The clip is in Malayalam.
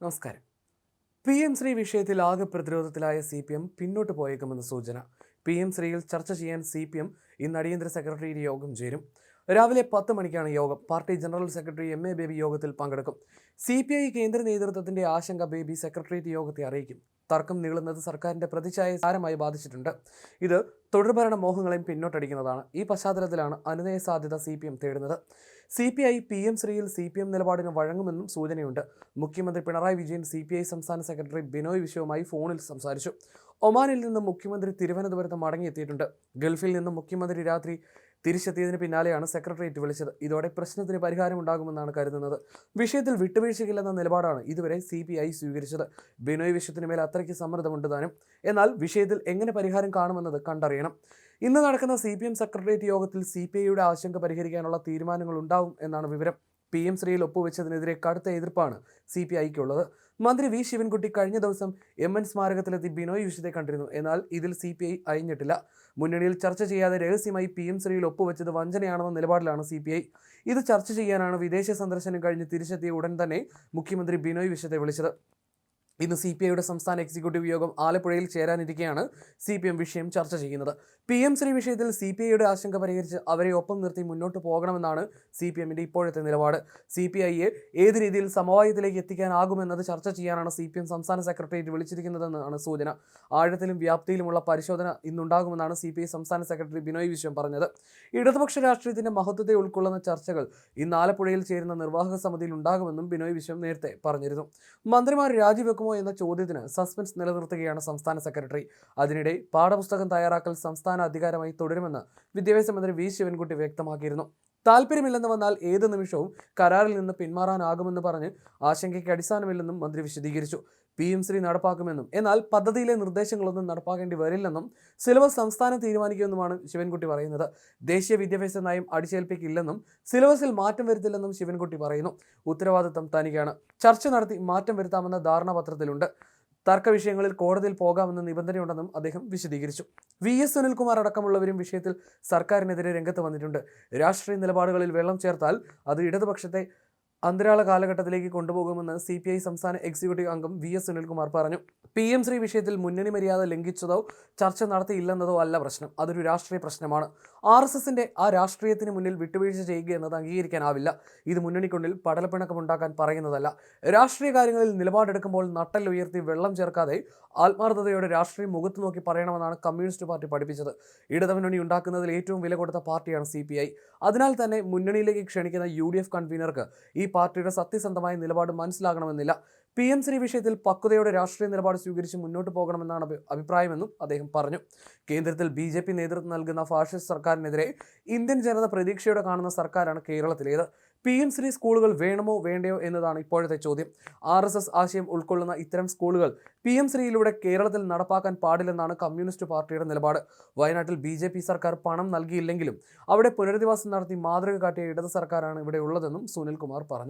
നമസ്കാരം. പി എം ശ്രീ വിഷയത്തിൽ ആകെ പ്രതിരോധത്തിലായ സി പി എം പിന്നോട്ട് പോയേക്കുമെന്ന് സൂചന. പി എം ശ്രീയിൽ ചർച്ച ചെയ്യാൻ സി പി എം ഇന്ന് അടിയന്തര സെക്രട്ടറിയുടെ യോഗം ചേരും. രാവിലെ പത്ത് മണിക്കാണ് യോഗം. Party general secretary M A Baby യോഗത്തിൽ പങ്കെടുക്കും. സി പി ഐ കേന്ദ്ര നേതൃത്വത്തിന്റെ ആശങ്ക ബേബി സെക്രട്ടേറിയറ്റ് യോഗത്തെ അറിയിക്കും. തർക്കം നീളുന്നത് സർക്കാരിന്റെ പ്രതിച്ഛായ സാരമായി ബാധിച്ചിട്ടുണ്ട്. ഇത് തുടർഭരണ മോഹങ്ങളെയും പിന്നോട്ടടിക്കുന്നതാണ്. ഈ പശ്ചാത്തലത്തിലാണ് അനുനയ സാധ്യത സി പി എം തേടുന്നത്. C P I P M ശ്രീയിൽ C P M നിലപാടിന് വഴങ്ങുമെന്നും സൂചനയുണ്ട്. മുഖ്യമന്ത്രി Pinarayi Vijayan C P I സംസ്ഥാന സെക്രട്ടറി ബിനോയ് വിശ്വവുമായി ഫോണിൽ സംസാരിച്ചു. ഒമാനിൽ നിന്ന് മുഖ്യമന്ത്രി തിരുവനന്തപുരത്ത് മടങ്ങിയെത്തിയിട്ടുണ്ട്. ഗൾഫിൽ നിന്ന് മുഖ്യമന്ത്രി രാത്രി തിരിച്ചെത്തിയതിന് പിന്നാലെയാണ് സെക്രട്ടേറിയറ്റ് വിളിച്ചത്. ഇതോടെ പ്രശ്നത്തിന് പരിഹാരമുണ്ടാകുമെന്നാണ് കരുതുന്നത്. വിഷയത്തിൽ വിട്ടുവീഴ്ചയില്ലെന്ന നിലപാടാണ് ഇതുവരെ സി പി ഐ സ്വീകരിച്ചത്. ബിനോയ് വിശ്വത്തിന് മേൽ അത്രയ്ക്ക് സമ്മർദ്ദമുണ്ട് താനും എന്നാൽ വിഷയത്തിൽ എങ്ങനെ പരിഹാരം കാണുമെന്നത് കണ്ടറിയണം. ഇന്ന് നടക്കുന്ന സി പി എം സെക്രട്ടേറിയറ്റ് യോഗത്തിൽ സി പി ഐയുടെ ആശങ്ക പരിഹരിക്കാനുള്ള തീരുമാനങ്ങൾ ഉണ്ടാവും എന്നാണ് വിവരം. പി എം ശ്രീയിൽ ഒപ്പുവെച്ചതിനെതിരെ കടുത്ത എതിർപ്പാണ് സി പി ഐക്കുള്ളത്. മന്ത്രി വി ശിവൻകുട്ടി കഴിഞ്ഞ ദിവസം എം എൻ സ്മാരകത്തിലെത്തി ബിനോയ് വിശ്വത്തെ കണ്ടിരുന്നു. എന്നാൽ ഇതിൽ സി പി ഐ അയഞ്ഞിട്ടില്ല. മുന്നണിയിൽ ചർച്ച ചെയ്യാതെ രഹസ്യമായി പി എം ശ്രീയിൽ ഒപ്പുവെച്ചത് വഞ്ചനയാണെന്ന നിലപാടിലാണ് സി പി ഐ. ഇത് ചർച്ച ചെയ്യാനാണ് വിദേശ സന്ദർശനം കഴിഞ്ഞ് തിരിച്ചെത്തിയ ഉടൻ തന്നെ മുഖ്യമന്ത്രി ബിനോയ് വിശ്വത്തെ വിളിച്ചത്. ഇന്ന് സി പി ഐയുടെ സംസ്ഥാന എക്സിക്യൂട്ടീവ് യോഗം ആലപ്പുഴയിൽ ചേരാനിരിക്കെയാണ് സി പി എം വിഷയം ചർച്ച ചെയ്യുന്നത്. പി എം ശ്രീ വിഷയത്തിൽ സി പി ഐയുടെ ആശങ്ക പരിഹരിച്ച് അവരെ ഒപ്പം നിർത്തി മുന്നോട്ട് പോകണമെന്നാണ് സി പി എമ്മിന്റെ ഇപ്പോഴത്തെ നിലപാട്. സി പി ഐയെ ഏത് രീതിയിൽ സമവായത്തിലേക്ക് എത്തിക്കാനാകുമെന്നത് ചർച്ച ചെയ്യാനാണ് സി പി എം സംസ്ഥാന സെക്രട്ടേറിയറ്റ് വിളിച്ചിരിക്കുന്നതെന്നാണ് സൂചന. ആഴത്തിലും വ്യാപ്തിയിലുമുള്ള പരിശോധന ഇന്നുണ്ടാകുമെന്നാണ് സി പി ഐ സംസ്ഥാന സെക്രട്ടറി ബിനോയ് വിശ്വം പറഞ്ഞത്. ഇടതുപക്ഷ രാഷ്ട്രീയത്തിന്റെ മഹത്വത്തെ ഉൾക്കൊള്ളുന്ന ചർച്ചകൾ ഇന്ന് ആലപ്പുഴയിൽ ചേരുന്ന നിർവാഹക സമിതിയിൽ ഉണ്ടാകുമെന്നും ബിനോയ് വിശ്വം നേരത്തെ പറഞ്ഞിരുന്നു. മന്ത്രിമാർ രാജിവെക്കുമോ എന്ന ചോദ്യത്തിന് സസ്പെൻസ് നിലനിർത്തുകയാണ് സംസ്ഥാന സെക്രട്ടറി. അതിനിടെ പാഠപുസ്തകം തയ്യാറാക്കൽ സംസ്ഥാന അധികാരമായി തുടരുമെന്ന് വിദ്യാഭ്യാസ മന്ത്രി വി. ശിവൻകുട്ടി വ്യക്തമാക്കിയിരുന്നു. താല്പര്യമില്ലെന്ന് വന്നാൽ ഏത് നിമിഷവും കരാറിൽ നിന്ന് പിന്മാറാനാകുമെന്ന് പറഞ്ഞ് ആശങ്കയ്ക്ക് അടിസ്ഥാനമില്ലെന്നും മന്ത്രി വിശദീകരിച്ചു. പി എം ശ്രീ നടപ്പാക്കുമെന്നും. എന്നാൽ പദ്ധതിയിലെ നിർദ്ദേശങ്ങളൊന്നും നടപ്പാക്കേണ്ടി വരില്ലെന്നും സിലബസ് സംസ്ഥാനം തീരുമാനിക്കുമെന്നുമാണ് ശിവൻകുട്ടി പറയുന്നത്. ദേശീയ വിദ്യാഭ്യാസ നയം അടിച്ചേൽപ്പിക്കില്ലെന്നും സിലബസിൽ മാറ്റം വരുത്തില്ലെന്നും ശിവൻകുട്ടി പറയുന്നു. ഉത്തരവാദിത്തം തനിക്കാണ്. ചർച്ച നടത്തി മാറ്റം വരുത്താമെന്ന ധാരണാപത്രത്തിലുണ്ട്. തർക്ക വിഷയങ്ങളിൽ കോടതിയിൽ പോകാമെന്ന നിബന്ധനയുണ്ടെന്നും അദ്ദേഹം വിശദീകരിച്ചു. വി എസ് സുനിൽകുമാർ അടക്കമുള്ളവരും വിഷയത്തിൽ സർക്കാരിനെതിരെ രംഗത്ത് വന്നിട്ടുണ്ട്. രാഷ്ട്രീയ നിലപാടുകളിൽ വെള്ളം ചേർത്താൽ അത് ഇടതുപക്ഷത്തെ അന്തരാള കാലഘട്ടത്തിലേക്ക് കൊണ്ടുപോകുമെന്ന് സി പി ഐ സംസ്ഥാന എക്സിക്യൂട്ടീവ് അംഗം വി എസ് സുനിൽകുമാർ പറഞ്ഞു. പി എം ശ്രീ വിഷയത്തിൽ മുന്നണി മര്യാദ ലംഘിച്ചതോ ചർച്ച നടത്തിയില്ലെന്നതോ അല്ല പ്രശ്നം. അതൊരു രാഷ്ട്രീയ പ്രശ്നമാണ്. ആർ എസ് എസിന്റെ ആ രാഷ്ട്രീയത്തിന് മുന്നിൽ വിട്ടുവീഴ്ച ചെയ്യുക എന്നത് അംഗീകരിക്കാനാവില്ല. ഇത് മുന്നണിക്കുള്ളിൽ പടലപ്പിണക്കമുണ്ടാക്കാൻ പറയുന്നതല്ല. രാഷ്ട്രീയ കാര്യങ്ങളിൽ നിലപാടെടുക്കുമ്പോൾ നട്ടൽ ഉയർത്തി വെള്ളം ചേർക്കാതെ ആത്മാർത്ഥതയോടെ രാഷ്ട്രീയം മുഖത്ത് നോക്കി പറയണമെന്നാണ് കമ്മ്യൂണിസ്റ്റ് പാർട്ടി പഠിപ്പിച്ചത്. ഇടതുമുന്നണി ഉണ്ടാക്കുന്നതിൽ ഏറ്റവും വില കൊടുത്ത പാർട്ടിയാണ് സി പി ഐ. അതിനാൽ തന്നെ മുന്നണിയിലേക്ക് ക്ഷണിക്കുന്ന യു ഡി എഫ് കൺവീനർക്ക് ഈ പാർട്ടിയുടെ സത്യസന്ധമായ നിലപാട് മനസ്സിലാകണമെന്നില്ല. പി എം ശ്രീ വിഷയത്തിൽ പക്വതയോടെ രാഷ്ട്രീയ നിലപാട് സ്വീകരിച്ച് മുന്നോട്ട് പോകണമെന്നാണ് അഭിപ്രായമെന്നും അദ്ദേഹം പറഞ്ഞു. കേന്ദ്രത്തിൽ ബി ജെ പി നേതൃത്വം നൽകുന്ന ഫാഷിസ്റ്റ് സർക്കാരിനെതിരെ ഇന്ത്യൻ ജനത പ്രതീക്ഷയോടെ കാണുന്ന സർക്കാരാണ് കേരളത്തിലേത്. പി എം ശ്രീ സ്കൂളുകൾ വേണമോ വേണ്ടയോ എന്നതാണ് ഇപ്പോഴത്തെ ചോദ്യം. ആർ എസ് എസ് ആശയം ഉൾക്കൊള്ളുന്ന ഇത്തരം സ്കൂളുകൾ പി എം ശ്രീയിലൂടെ കേരളത്തിൽ നടപ്പാക്കാൻ പാടില്ലെന്നാണ് കമ്മ്യൂണിസ്റ്റ് പാർട്ടിയുടെ നിലപാട്. വയനാട്ടിൽ ബി ജെ പി സർക്കാർ പണം നൽകിയില്ലെങ്കിലും അവിടെ പുനരധിവാസം നടത്തി മാതൃക കാട്ടിയ ഇടത് സർക്കാരാണ് ഇവിടെ ഉള്ളതെന്നും സുനിൽകുമാർ പറഞ്ഞു.